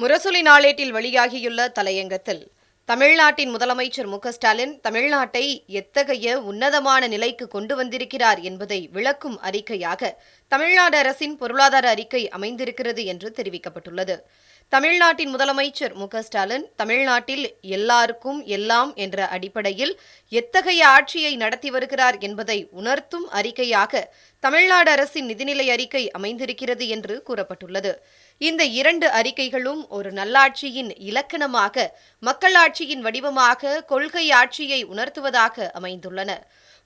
முரசொலி நாளேட்டில் வெளியாகியுள்ள தலையங்கத்தில் தமிழ்நாட்டின் முதலமைச்சர் மு ஸ்டாலின் தமிழ்நாட்டை எத்தகைய உன்னதமான நிலைக்கு கொண்டு வந்திருக்கிறார் என்பதை விளக்கும் அறிக்கையாக தமிழ்நாடு அரசின் பொருளாதார அறிக்கை அமைந்திருக்கிறது என்று தெரிவிக்கப்பட்டுள்ளது. தமிழ்நாட்டின் முதலமைச்சர் மு ஸ்டாலின் தமிழ்நாட்டில் எல்லாருக்கும் எல்லாம் என்ற அடிப்படையில் எத்தகைய ஆட்சியை நடத்தி வருகிறார் என்பதை உணர்த்தும் அறிக்கையாக தமிழ்நாடு அரசின் நிதிநிலை அறிக்கை அமைந்திருக்கிறது என்று கூறப்பட்டுள்ளது. இந்த இரண்டு அறிக்கைகளும் ஒரு நல்லாட்சியின் இலக்கணமாக மக்களாட்சியின் வடிவமாக கொள்கை ஆட்சியை உணர்த்துவதாக அமைந்துள்ளன.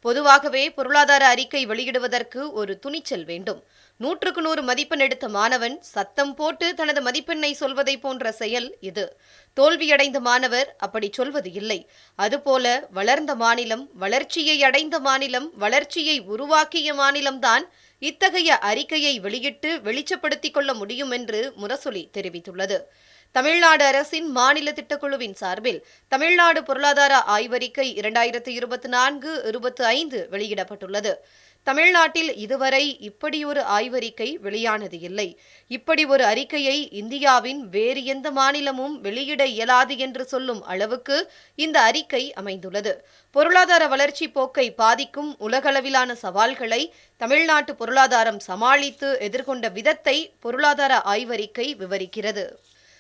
பொதுவாகவே பொருளாதார அறிக்கை வெளியிடுவதற்கு ஒரு துணிச்சல் வேண்டும். நூற்றுக்கு நூறு மதிப்பெண் எடுத்த மாணவன் சத்தம் போட்டு தனது மதிப்பெண்ணை சொல்வதை போன்ற செயல் இது. தோல்வியடைந்த மாணவர் அப்படி சொல்வது இல்லை. அதுபோல வளர்ந்த மாநிலம் வளர்ச்சியை அடைந்த மாநிலம் வளர்ச்சியை உருவாக்கிய மாநிலம்தான் இத்தகைய அறிக்கையை வெளியிட்டு வெளிச்சப்படுத்திக் கொள்ள முடியும் என்று முரசொலி தெரிவித்துள்ளது. தமிழ்நாடு அரசின் மாநில திட்டக்குழுவின் சார்பில் தமிழ்நாடு பொருளாதார ஆய்வறிக்கை இரண்டாயிரத்து இருபத்தி நான்கு இருபத்தி ஐந்து வெளியிடப்பட்டுள்ளது. தமிழ்நாட்டில் இதுவரை இப்படியொரு ஆய்வறிக்கை வெளியானது இல்லை. இப்படி ஒரு அறிக்கையை இந்தியாவின் வேறு எந்த மாநிலமும் வெளியிட இயலாது என்று சொல்லும் அளவுக்கு இந்த அறிக்கை அமைந்துள்ளது. பொருளாதார வளர்ச்சி போக்கை பாதிக்கும் உலகளவிலான சவால்களை தமிழ்நாட்டு பொருளாதாரம் சமாளித்து எதிர்கொண்ட விதத்தை பொருளாதார ஆய்வறிக்கை விவரிக்கிறது.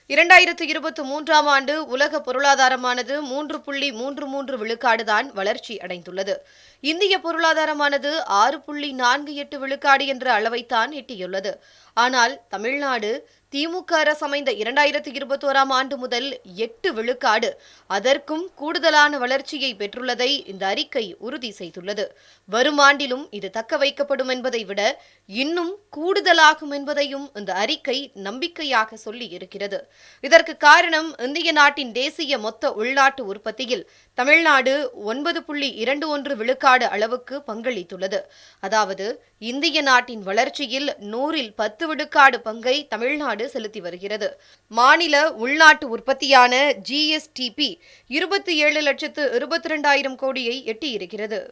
இரண்டாயிரத்து இருபத்தி மூன்றாம் ஆண்டு உலக பொருளாதாரமானது மூன்று புள்ளி மூன்று மூன்று விழுக்காடுதான் வளர்ச்சி அடைந்துள்ளது. இந்திய பொருளாதாரமானது ஆறு புள்ளி நான்கு எட்டு விழுக்காடு என்ற அளவைத்தான் எட்டியுள்ளது. ஆனால் தமிழ்நாடு திமுக அரசு அமைந்த இருபத்தி இருபத்தோராம் ஆண்டு முதல் எட்டு விழுக்காடு அதற்கும் கூடுதலான வளர்ச்சியை பெற்றுள்ளதை இந்த அறிக்கை உறுதி செய்துள்ளது. வரும் ஆண்டிலும் இது தக்க வைக்கப்படும் என்பதை விட இன்னும் கூடுதலாகும் என்பதையும் இந்த அறிக்கை நம்பிக்கையாக சொல்லி இருக்கிறது. இதற்கு காரணம் இந்திய நாட்டின் தேசிய மொத்த உள்நாட்டு உற்பத்தியில் தமிழ்நாடு ஒன்பது புள்ளி இரண்டு ஒன்று விழுக்காடு அளவுக்கு பங்களித்துள்ளது. அதாவது இந்திய நாட்டின் வளர்ச்சியில் நூறில் பத்து விழுக்காடு பங்கை தமிழ்நாடு செலுத்தி வருகிறது. மாநில உள்நாட்டு உற்பத்தியான ஜிஎஸ்டிபி இருபத்தி ஏழு லட்சத்து இருபத்தி இரண்டாயிரம் கோடியை எட்டியிருக்கிறது.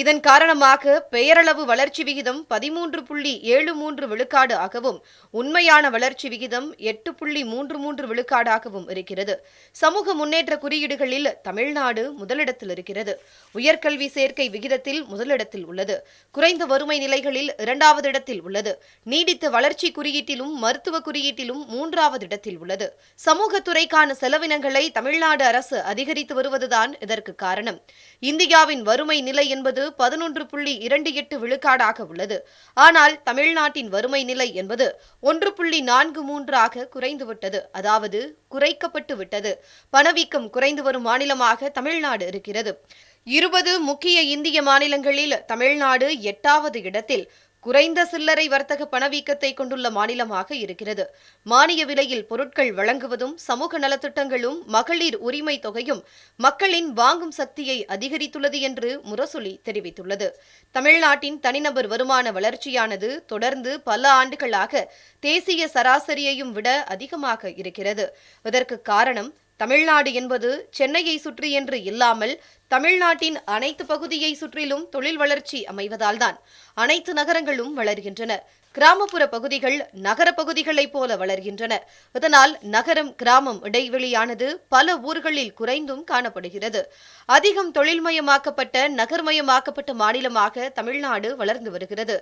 இதன் காரணமாக பெயரளவு வளர்ச்சி விகிதம் பதிமூன்று புள்ளி ஏழு மூன்று விழுக்காடு ஆகவும் உண்மையான வளர்ச்சி விகிதம் எட்டு புள்ளி மூன்று மூன்று விழுக்காடாகவும் இருக்கிறது. சமூக முன்னேற்ற குறியீடுகளில் தமிழ்நாடு முதலிடத்தில் இருக்கிறது. உயர்கல்வி சேர்க்கை விகிதத்தில் முதலிடத்தில் உள்ளது. குறைந்த வறுமை நிலைகளில் இரண்டாவது இடத்தில் உள்ளது. நீடித்த வளர்ச்சி குறியீட்டிலும் மருத்துவ குறியீட்டிலும் மூன்றாவது இடத்தில் உள்ளது. சமூகத்துறைக்கான செலவினங்களை தமிழ்நாடு அரசு அதிகரித்து வருவதுதான் இதற்கு காரணம். இந்தியாவின் வறுமை நிலை என்பது பதினொன்று புள்ளி இரண்டு எட்டு விழுக்காடாக உள்ளது. ஆனால் தமிழ்நாட்டின் வறுமை நிலை என்பது ஒன்று புள்ளி நான்கு மூன்றாக குறைந்துவிட்டது. அதாவது குறைக்கப்பட்டு விட்டது. பணவீக்கம் குறைந்து வரும் மாநிலமாக தமிழ்நாடு இருக்கிறது. இருபது முக்கிய இந்திய மாநிலங்களில் தமிழ்நாடு எட்டாவது இடத்தில் குறைந்த சில்லறை வர்த்தக பணவீக்கத்தை கொண்டுள்ள மாநிலமாக இருக்கிறது. மானிய விலையில் பொருட்கள் வழங்குவதும் சமூக நலத்திட்டங்களும் மகளிர் உரிமை தொகையும் மக்களின் வாங்கும் சக்தியை அதிகரித்துள்ளது என்று முரசொலி தெரிவித்துள்ளது. தமிழ்நாட்டின் தனிநபர் வருமான வளர்ச்சியானது தொடர்ந்து பல ஆண்டுகளாக தேசிய சராசரியையும் விட அதிகமாக இருக்கிறது. இதற்கு காரணம் தமிழ்நாடு என்பது சென்னையை சுற்றி என்று இல்லாமல் தமிழ்நாட்டின் அனைத்து பகுதியை சுற்றிலும் தொழில் வளர்ச்சி அமைவதால்தான் அனைத்து நகரங்களும் வளர்கின்றன. கிராமப்புற பகுதிகள் நகர பகுதிகளைப் போல வளர்கின்றன. இதனால் நகரம் கிராமம் இடைவெளியானது பல ஊர்களில் குறைந்தும் காணப்படுகிறது. அதிகம் தொழில்மயமாக்கப்பட்ட நகர்மயமாக்கப்பட்ட மாநிலமாக தமிழ்நாடு வளர்ந்து வருகிறது.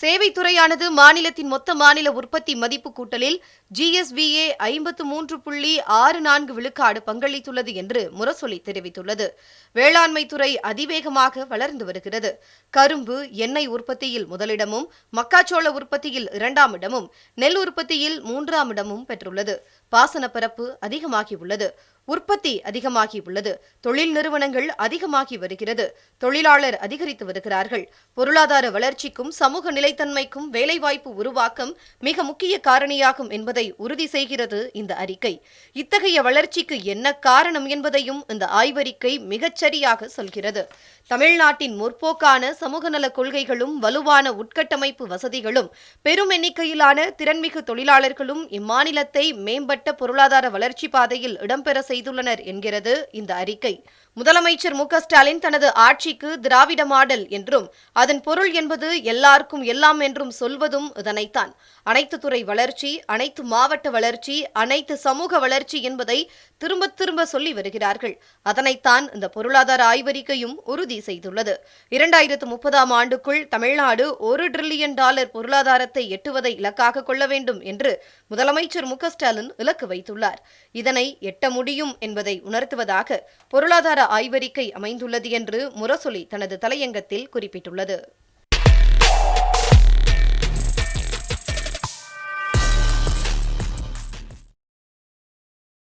சேவைத்துறையானது மாநிலத்தின் மொத்த மாநில உற்பத்தி மதிப்பு கூட்டலில் ஜிஎஸ்பிஏ ஐம்பத்து மூன்று புள்ளி ஆறு நான்கு விழுக்காடு பங்களித்துள்ளது என்று முரசொலி தெரிவித்துள்ளது. வேளாண்மை துறை அதிவேகமாக வளர்ந்து வருகிறது. கரும்பு எண்ணெய் உற்பத்தியில் முதலிடமும் மக்காச்சோள உற்பத்தியில் இரண்டாம் இடமும் நெல் உற்பத்தியில் மூன்றாம் இடமும் பெற்றுள்ளது. பாசனப்பரப்பு அதிகமாகியுள்ளது உற்பத்தி அதிகமாகியுள்ளது தொழில் நிறுவனங்கள் அதிகமாகி வருகிறது. தொழிலாளர் அதிகரித்து வருகிறார்கள். பொருளாதார வளர்ச்சிக்கும் சமூக நிலைத்தன்மைக்கும் வேலைவாய்ப்பு உருவாக்கம் மிக முக்கிய காரணியாகும் என்பதை உறுதி செய்கிறது இந்த அறிக்கை. இத்தகைய வளர்ச்சிக்கு என்ன காரணம் என்பதையும் இந்த ஆய்வறிக்கை மிகச்சரியாக சொல்கிறது. தமிழ்நாட்டின் முற்போக்கான சமூக நல கொள்கைகளும் வலுவான உட்கட்டமைப்பு வசதிகளும் பெரும் எண்ணிக்கையிலான திறன்மிகு தொழிலாளர்களும் இம்மாநிலத்தை மேம்பட்ட பொருளாதார வளர்ச்சி பாதையில் இடம்பெற செய்துள்ளனர் என்கிறது இந்த அறிக்கை. முதலமைச்சர் மு ஸ்டாலின் தனது ஆட்சிக்கு திராவிட மாடல் என்றும் அதன் பொருள் என்பது எல்லாருக்கும் எல்லாம் என்றும் சொல்வதும் இதனைத்தான். அனைத்து துறை வளர்ச்சி அனைத்து மாவட்ட வளர்ச்சி அனைத்து சமூக வளர்ச்சி என்பதை திரும்ப திரும்ப சொல்லி வருகிறார்கள். அதனைத்தான் இந்த பொருளாதார ஆய்வறிக்கையும் உறுதி செய்துள்ளது. இரண்டாயிரத்து முப்பதாம் ஆண்டுக்குள் தமிழ்நாடு ஒரு டிரில்லியன் டாலர் பொருளாதாரத்தை எட்டுவதை இலக்காக கொள்ள வேண்டும் என்று முதலமைச்சர் மு ஸ்டாலின் இலக்கு வைத்துள்ளார். இதனை எட்ட முடியும் என்பதை உணர்த்துவதாக பொருளாதார ஆய்வறிக்கை அமைந்துள்ளது என்று முரசொலி தனது தலையங்கத்தில் குறிப்பிட்டுள்ளது.